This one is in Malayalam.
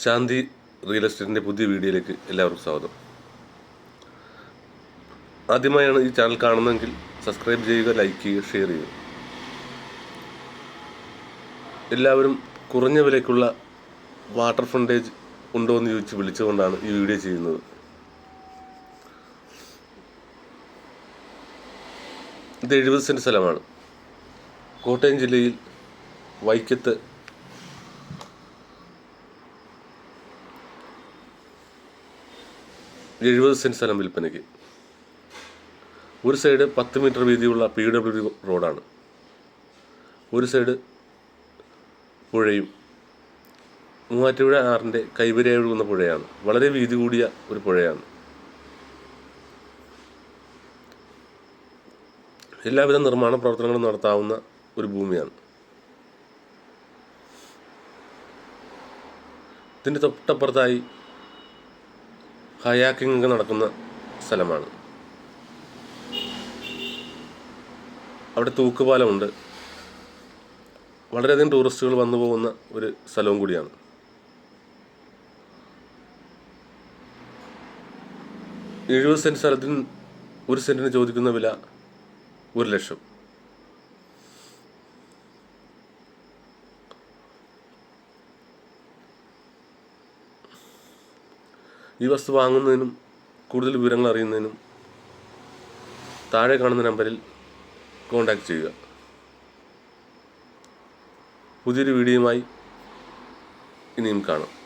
ശാന്തി റിയൽ എസ്റ്റേറ്റിന്റെ പുതിയ വീഡിയോയിലേക്ക് എല്ലാവർക്കും സ്വാഗതം. ആദ്യമായാണ് ഈ ചാനൽ കാണുന്നതെങ്കിൽ സബ്സ്ക്രൈബ് ചെയ്യുക ലൈക്ക് ചെയ്യുക ഷെയർ ചെയ്യുക. എല്ലാവരും കുറഞ്ഞ വിലയ്ക്കുള്ള വാട്ടർ ഫ്രണ്ടേജ് ഉണ്ടോ എന്ന് ചോദിച്ച് വിളിച്ചുകൊണ്ടാണ് ഈ വീഡിയോ ചെയ്യുന്നത്. ഇത് എഴുപത് സെന്റ് സ്ഥലമാണ്. കോട്ടയം ജില്ലയിൽ വൈക്കത്ത് എഴുപത് സെന്റ് സ്ഥലം വിൽപ്പനയ്ക്ക്. ഒരു സൈഡ് പത്ത് മീറ്റർ വീതിയുള്ള പി ഡബ്ല്യു റോഡാണ്. ഒരു സൈഡ് പുഴയും. മൂവാറ്റുപുഴ ആറിന്റെ കൈവരിയായി ഒഴുകുന്ന പുഴയാണ്. വളരെ വീതി കൂടിയ ഒരു പുഴയാണ്. എല്ലാവിധ നിർമ്മാണ പ്രവർത്തനങ്ങളും നടത്താവുന്ന ഒരു ഭൂമിയാണ്. ഇതിന്റെ തൊട്ടപ്പുറത്തായി ഹയാക്കിംഗ് ഒക്കെ നടക്കുന്ന സ്ഥലമാണ്. അവിടെ തൂക്കുപാലമുണ്ട്. വളരെയധികം ടൂറിസ്റ്റുകൾ വന്നു പോകുന്ന ഒരു സ്ഥലവും കൂടിയാണ്. എഴുപത് സെന്റ് സ്ഥലത്തിന് ഒരു സെന്റിന് ചോദിക്കുന്ന വില ഒരു ലക്ഷം. ഈ വസ്തു വാങ്ങുന്നതിനും കൂടുതൽ വിവരങ്ങൾ അറിയുന്നതിനും താഴെ കാണുന്ന നമ്പറിൽ കോൺടാക്റ്റ് ചെയ്യുക. പുതിയൊരു വീഡിയോയുമായി ഇനിയും കാണാം.